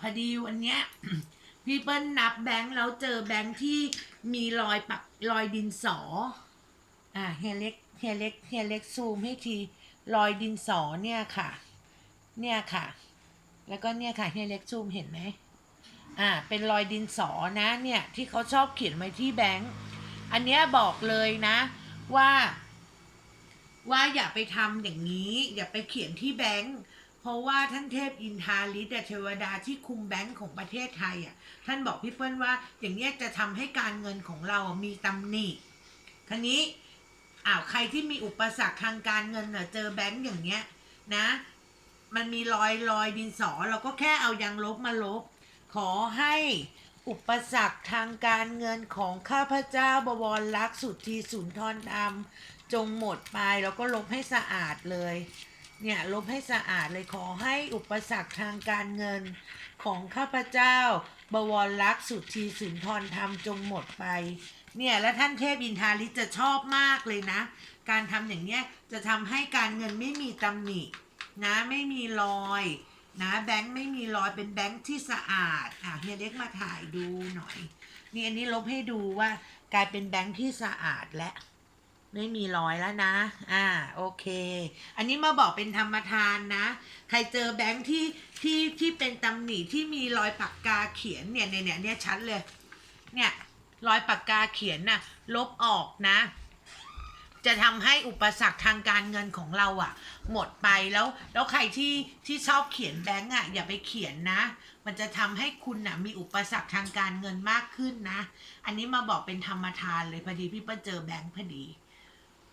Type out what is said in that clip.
พอดีวันเนี้ย พี่เปิ้ลนับแบงค์แล้วเจอแบงค์ที่มีรอยปักรอยดินสอ อ่าเฮเล็กเฮเล็กเฮเล็กซูมให้ทีรอยดินสอเนี่ยค่ะ เนี่ยค่ะ แล้วก็เนี่ยค่ะเฮเล็กซูมเห็นไหมอ่าเป็นรอยดินสอนะเนี่ยที่เขาชอบเขียนไว้ที่แบงค์อันเนี้ยบอกเลยนะว่า ว่าอย่าไปทำอย่างนี้ อย่าไปเขียนที่แบงค์ เพราะว่าท่านเทพอินทาลิศเทวดาที่คุมแบงค์ของประเทศไทยอะท่านบอกพี่เปิ้ลว่าอย่างเนี้ยจะทำให้การเงินของเราอะมีตำหนิคราวนี้อ้าวใครที่มีอุปสรรคทางการเงินอะเจอแบงค์อย่างเงี้ยนะ มันมีรอยรอยดินสอเราก็แค่เอายางลบมาลบ ขอให้อุปสรรคทางการเงินของข้าพเจ้าบวรลักษ์สุทธีสุนทรธรรม จงหมดไปแล้วก็ลบให้สะอาดเลย เนี่ยลบให้สะอาดเลยขอให้อุปสรรคทางการเงินของข้าพเจ้า บวรลักษ์สุทธีสุนทรธรรมจงหมดไป เนี่ยแล้วท่านเทพอินทาลิจะชอบมากเลยนะ การทำอย่างเนี้ยจะทำให้การเงินไม่มีตำหนินะไม่มีรอยนะแบงค์ไม่มีรอยเป็นแบงค์ที่สะอาดอะเฮียเล็กมาถ่ายดูหน่อยนี่อันนี้ลบให้ดูว่ากลายเป็นแบงค์ที่สะอาดและ ไม่มีรอยแล้วนะ อ่า โอเค อันนี้มาบอกเป็นธรรมทานนะ ใครเจอแบงค์ที่ที่ที่เป็นตำหนิที่มีรอยปากกาเขียนเนี่ยเนี่ยเนี่ยเนี่ยชัดเลย เนี่ยรอยปากกาเขียนน่ะ ลบออกนะ จะทำให้อุปสรรคทางการเงินของเราอะหมดไปแล้ว แล้วใครที่ที่ชอบเขียนแบงก์อะอย่าไปเขียนนะ มันจะทำให้คุณอะมีอุปสรรคทางการเงินมากขึ้นนะ อันนี้มาบอกเป็นธรรมทานเลยพอดีพี่เปิ้ลเจอแบงก์พอดี